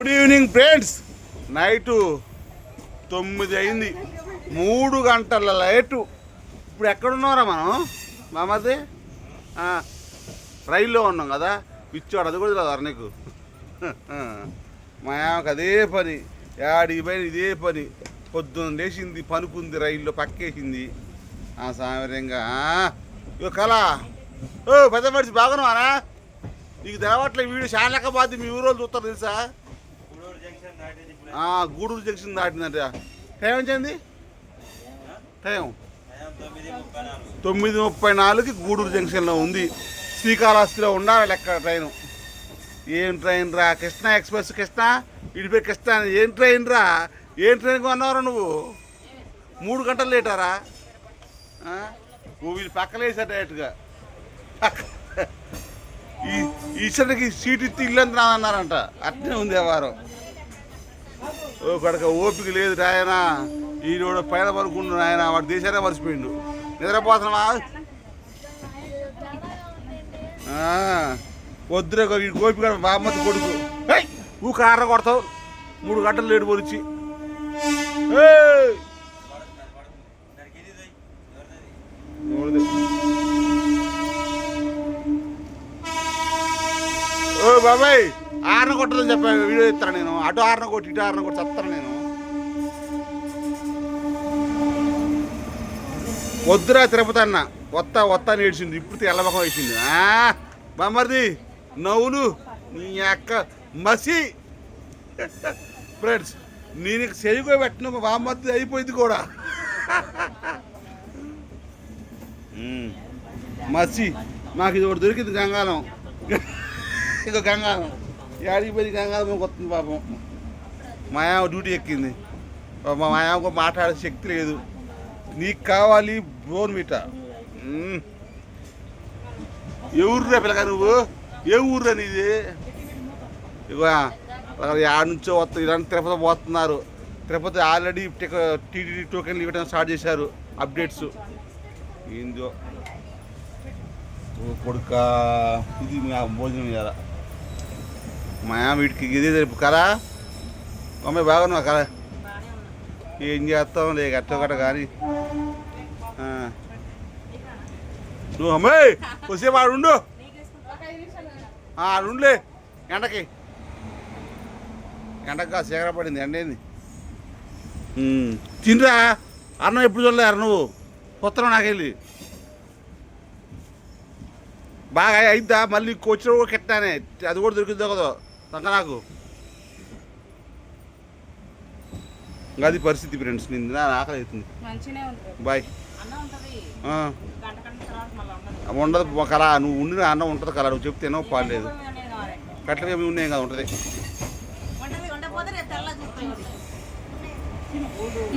Good evening friends night తొమ్మిది అయింది. మూడు గంటల లైటు ఇప్పుడు ఎక్కడున్నారా మనం? మామది రైల్లో ఉన్నాం కదా. పిచ్చోడు అది కూడా తెలియదు నీకు? మా ఆమెకు అదే పని. యాడి పైన ఇదే పని. పొద్దున్న లేచింది పనుకుంది రైల్లో పక్కేసింది. ఆ సామర్యంగా ఇక కళ. ఓ పెద్ద మనిషి బాగున్నావానా? నీకు తెలవట్లే వీడియో చాలా లెక్క మీ ఊరోళ్ళు చూస్తారు తెలుసా? గూడూరు జంక్షన్ దాటిందంట టైం ఎంతండి టైం? తొమ్మిది ముప్పై నాలుగుకి గూడూరు జంక్షన్లో ఉంది. శ్రీకాళహస్తిలో ఉండాలి లెక్క ట్రైన్. ఏం ట్రైన్ రా? కృష్ణ ఎక్స్ప్రెస్ కృష్ణ? ఇడిపోయి కృష్ణ. ఏం ట్రైన్ రా? ఏం ట్రైన్ కొన్నావురా నువ్వు? మూడు గంటలు లేటారా? నువ్వు ఓ వీళ్ళు పక్కలేసా డైరెక్ట్గా. ఈ ఈశ్వరుడికి సీట్ ఇస్తే ఇల్లు అంత అన్నారంట అట్నే ఉంది వ్యవహారం. ఓ ఓపిక లేదు ఆయన ఈరోడు పైన పడుకుంటున్నాడు ఆయన వాడు దేశానే మర్చిపోయిండు. నిద్రపోతున్నావా? వద్దురే ఈ గోపిక బామ్మతి కొడుకు. ఊ కార్ర కొడతావు. మూడు గంటలు లేటు పొలిచి ఏ బాబాయ్ ఆరన కొట్టదని చెప్పాను వీడియో ఇస్తాను నేను. అటు ఆరన కొట్టి ఇటు ఆరన కొట్టి చెప్తాను నేను. వద్దురా తిరుపతి అన్న. వత్త వత్త నేడిచింది ఇప్పుడు తెల్లబకం వేసింది. ఆ, బామ్మర్ది నవ్వులు నీ యొక్క మసి. ఫ్రెండ్స్ నేను చెయ్యికో పెట్టిన మా బామ్మర్ది అయిపోయింది కూడా. మసి. మాకు ఇది ఒకటి దొరికింది గంగాలం. ఇక గంగారం ఏడికి పోయి గంగారం వస్తుంది పాపం. మాయావ డ్యూటీ ఎక్కింది. మా మాయావకు మాట్లాడే శక్తి లేదు. నీకు కావాలి బోన్ మీట మ్మ్. ఏ ఊర్రా పిల్లగా నువ్వు? ఏ ఊర్రా నీది? ఇక యాడ్ నుంచో వస్తా ఇలాంటి తిరుపతి పోతున్నారు. తిరుపతి ఆల్రెడీ టీటీడీ టోకెన్లు ఇవ్వడం స్టార్ట్ చేశారు. అప్డేట్స్. ఏందో. ఓ కొడుక ఇది మా భోజనం ఇవ్వాల మా వీటికి ఇది తెలుపు. కదా అమ్మాయి బాగున్నావు? కదా ఏం చేస్తాం లేక అట్ట గట్ట కానీ నువ్వు అమ్మాయి వచ్చే వాడు ఉండు. ఆడుండులే ఎండకి. ఎండకు కాదు చీకర పడింది ఎండేంది? తినరా? అన్నం ఎప్పుడు చూడలేరు నువ్వు? కొత్తలో నాకెళ్ళి. బాగా అయిద్దా మళ్ళీ వచ్చిన కూడా కెట్టానే. అది కూడా దొరికిద్దో కదా. నాకు అది పరిస్థితి ఫ్రెండ్స్ నేను నా ఆకలి అవుతుంది బాయ్. ఉండదు కలా నువ్వు ఉండిన అన్నం ఉంటుంది కలా నువ్వు చెప్తేనో పాడలేదు ఏమీ కావాలి. కట్లకి ఏమి ఉన్నాయి కదా ఉంటుంది.